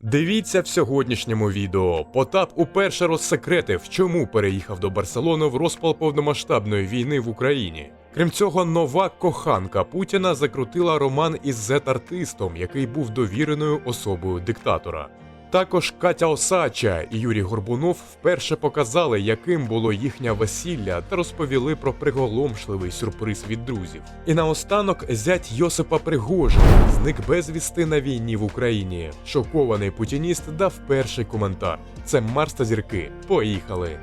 Дивіться в сьогоднішньому відео. Потап уперше розсекретив, чому переїхав до Барселони в розпал повномасштабної війни в Україні. Крім цього, нова коханка Путіна закрутила роман із зет-артистом, який був довіреною особою диктатора. Також Катя Осача і Юрій Горбунов вперше показали, яким було їхнє весілля, та розповіли про приголомшливий сюрприз від друзів. І наостанок зять Йосипа Пригожина зник безвісти на війні в Україні. Шокований путініст дав перший коментар: це Марс та зірки. Поїхали!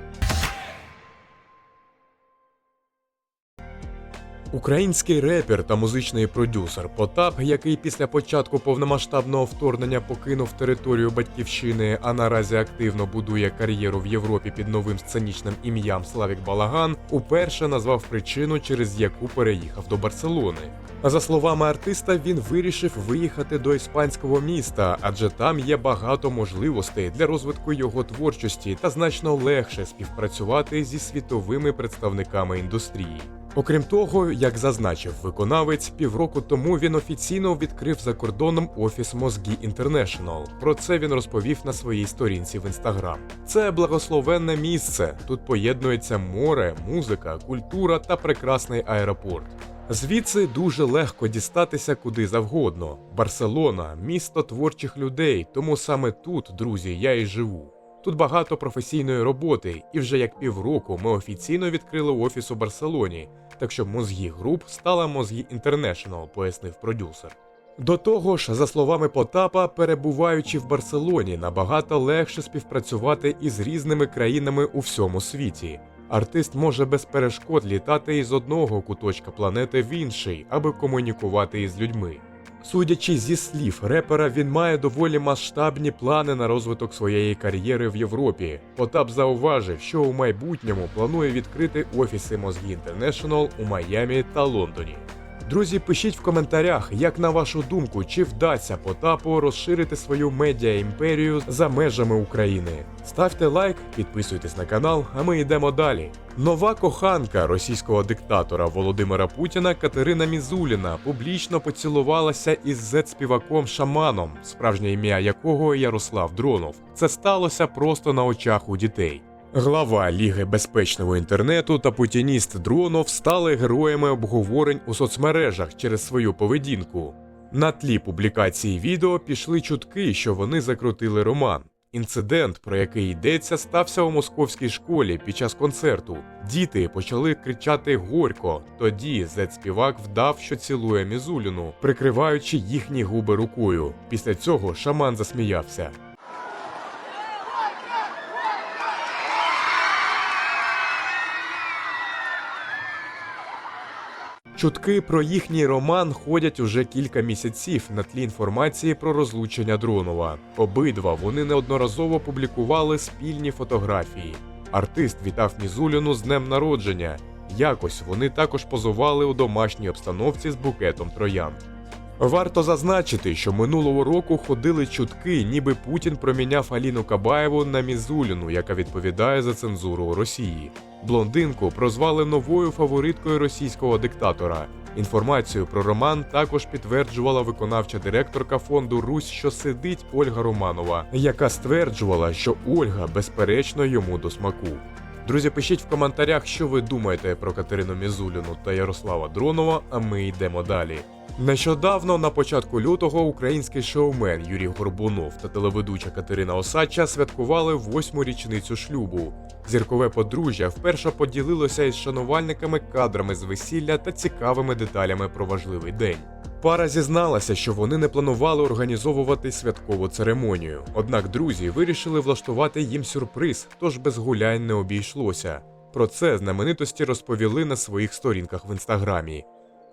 Український репер та музичний продюсер Потап, який після початку повномасштабного вторгнення покинув територію батьківщини, а наразі активно будує кар'єру в Європі під новим сценічним ім'ям Славік Балаган, уперше назвав причину, через яку переїхав до Барселони. За словами артиста, він вирішив виїхати до іспанського міста, адже там є багато можливостей для розвитку його творчості та значно легше співпрацювати зі світовими представниками індустрії. Окрім того, як зазначив виконавець, півроку тому він офіційно відкрив за кордоном офіс Мозгі Інтернешнл. Про це він розповів на своїй сторінці в інстаграм. Це благословенне місце. Тут поєднується море, музика, культура та прекрасний аеропорт. Звідси дуже легко дістатися куди завгодно. Барселона місто творчих людей, тому саме тут, друзі, я і живу. Тут багато професійної роботи, і вже як півроку ми офіційно відкрили офіс у Барселоні, так що Мозгі Груп стала Мозгі Інтернешнл, пояснив продюсер. До того ж, за словами Потапа, перебуваючи в Барселоні, набагато легше співпрацювати із різними країнами у всьому світі. Артист може без перешкод літати із одного куточка планети в інший, аби комунікувати із людьми. Судячи зі слів репера, він має доволі масштабні плани на розвиток своєї кар'єри в Європі. Потап зауважив, що у майбутньому планує відкрити офіси Мозгі Інтернешнл у Майамі та Лондоні. Друзі, пишіть в коментарях, як на вашу думку, чи вдасться Потапу розширити свою медіа імперію за межами України. Ставте лайк, підписуйтесь на канал, а ми йдемо далі. Нова коханка російського диктатора Володимира Путіна Катерина Мізуліна публічно поцілувалася із зет-співаком Шаманом, справжнє ім'я якого Ярослав Дронов. Це сталося просто на очах у дітей. Глава Ліги безпечного інтернету та путініст Дронов стали героями обговорень у соцмережах через свою поведінку. На тлі публікації відео пішли чутки, що вони закрутили роман. Інцидент, про який йдеться, стався у московській школі під час концерту. Діти почали кричати горько. Тоді зет-співак вдав, що цілує Мізуліну, прикриваючи їхні губи рукою. Після цього шаман засміявся. Чутки про їхній роман ходять уже кілька місяців на тлі інформації про розлучення Дронова. Обидва вони неодноразово публікували спільні фотографії. Артист вітав Мізуліну з днем народження. Якось вони також позували у домашній обстановці з букетом троянд. Варто зазначити, що минулого року ходили чутки, ніби Путін проміняв Аліну Кабаєву на Мізуліну, яка відповідає за цензуру у Росії. Блондинку прозвали новою фавориткою російського диктатора. Інформацію про роман також підтверджувала виконавча директорка фонду Русь, що сидить Ольга Романова, яка стверджувала, що Ольга безперечно йому до смаку. Друзі, пишіть в коментарях, що ви думаєте про Катерину Мізуліну та Ярослава Дронова, а ми йдемо далі. Нещодавно, на початку лютого, український шоумен Юрій Горбунов та телеведуча Катерина Осадча святкували восьму річницю шлюбу. Зіркове подружжя вперше поділилося із шанувальниками кадрами з весілля та цікавими деталями про важливий день. Пара зізналася, що вони не планували організовувати святкову церемонію. Однак друзі вирішили влаштувати їм сюрприз, тож без гулянь не обійшлося. Про це знаменитості розповіли на своїх сторінках в інстаграмі.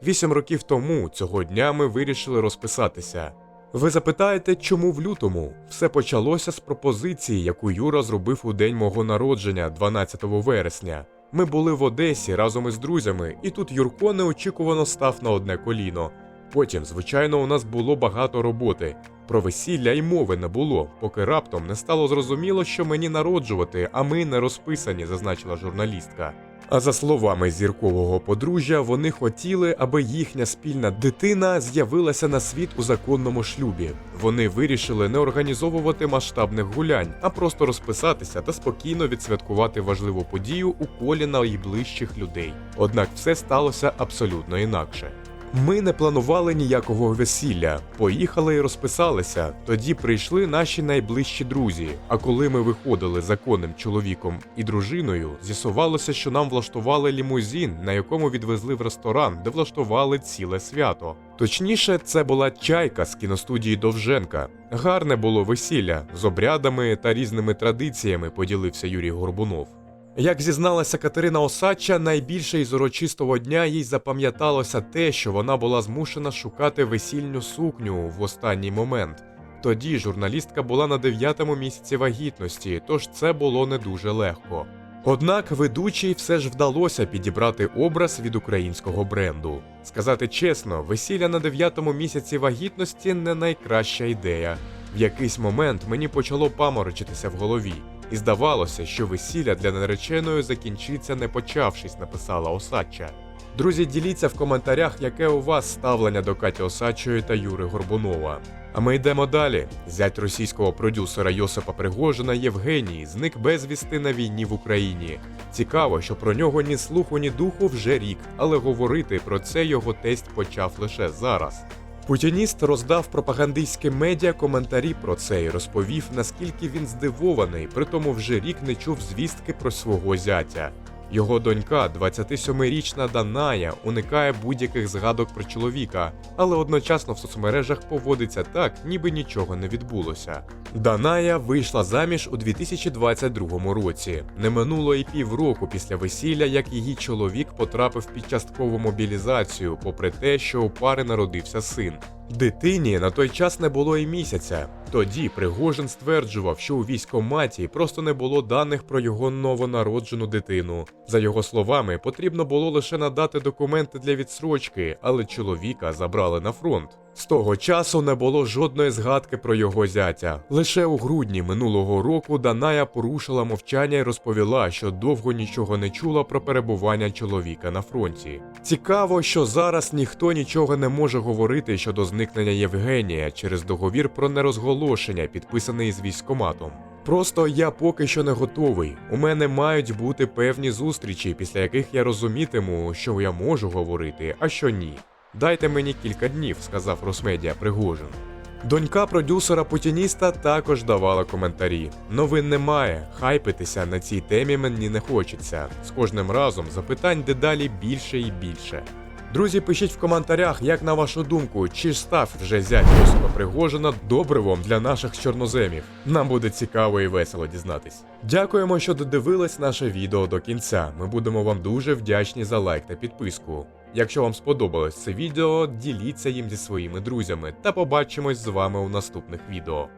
Вісім років тому цього дня ми вирішили розписатися. Ви запитаєте, чому в лютому? Все почалося з пропозиції, яку Юра зробив у день мого народження, 12 вересня. Ми були в Одесі разом із друзями, і тут Юрко неочікувано став на одне коліно. Потім, звичайно, у нас було багато роботи. Про весілля й мови не було, поки раптом не стало зрозуміло, що мені народжувати, а ми не розписані, зазначила журналістка. А за словами зіркового подружжя, вони хотіли, аби їхня спільна дитина з'явилася на світ у законному шлюбі. Вони вирішили не організовувати масштабних гулянь, а просто розписатися та спокійно відсвяткувати важливу подію у колі найближчих людей. Однак все сталося абсолютно інакше. Ми не планували ніякого весілля, поїхали і розписалися. Тоді прийшли наші найближчі друзі. А коли ми виходили законним чоловіком і дружиною, з'ясувалося, що нам влаштували лімузин, на якому відвезли в ресторан, де влаштували ціле свято. Точніше, це була чайка з кіностудії Довженка. Гарне було весілля з обрядами та різними традиціями, поділився Юрій Горбунов. Як зізналася Катерина Осадча, найбільше із урочистого дня їй запам'яталося те, що вона була змушена шукати весільну сукню в останній момент. Тоді журналістка була на дев'ятому місяці вагітності, тож це було не дуже легко. Однак ведучій все ж вдалося підібрати образ від українського бренду. Сказати чесно, весілля на дев'ятому місяці вагітності не найкраща ідея. В якийсь момент мені почало паморочитися в голові, і здавалося, що весілля для нареченої закінчиться не почавшись, написала Осадча. Друзі, діліться в коментарях, яке у вас ставлення до Каті Осадчої та Юри Горбунова. А ми йдемо далі. Зять російського продюсера Йосипа Пригожина Євгеній зник безвісти на війні в Україні. Цікаво, що про нього ні слуху, ні духу вже рік, але говорити про це його тесть почав лише зараз. Путініст роздав пропагандистські медіа коментарі про це і розповів, наскільки він здивований, при тому вже рік не чув звістки про свого зятя. Його донька, 27-річна Даная, уникає будь-яких згадок про чоловіка, але одночасно в соцмережах поводиться так, ніби нічого не відбулося. Даная вийшла заміж у 2022 році. Не минуло і півроку після весілля, як її чоловік потрапив під часткову мобілізацію, попри те, що у пари народився син. Дитині на той час не було і місяця. Тоді Пригожин стверджував, що у військоматі просто не було даних про його новонароджену дитину. За його словами, потрібно було лише надати документи для відсрочки, але чоловіка забрали на фронт. З того часу не було жодної згадки про його зятя. Лише у грудні минулого року Даная порушила мовчання і розповіла, що довго нічого не чула про перебування чоловіка на фронті. Цікаво, що зараз ніхто нічого не може говорити щодо зникнення Євгенія через договір про нерозголошення, підписаний з військкоматом. Просто я поки що не готовий. У мене мають бути певні зустрічі, після яких я розумітиму, що я можу говорити, а що ні. Дайте мені кілька днів, сказав Росмедіа Пригожин. Донька продюсера путініста також давала коментарі. Новин немає, хайпитися на цій темі мені не хочеться. З кожним разом запитань дедалі більше і більше. Друзі, пишіть в коментарях, як на вашу думку, чи став вже зять Йосипа Пригожина добривом для наших чорноземів. Нам буде цікаво і весело дізнатись. Дякуємо, що додивились наше відео до кінця. Ми будемо вам дуже вдячні за лайк та підписку. Якщо вам сподобалось це відео, діліться їм зі своїми друзями та побачимось з вами у наступних відео.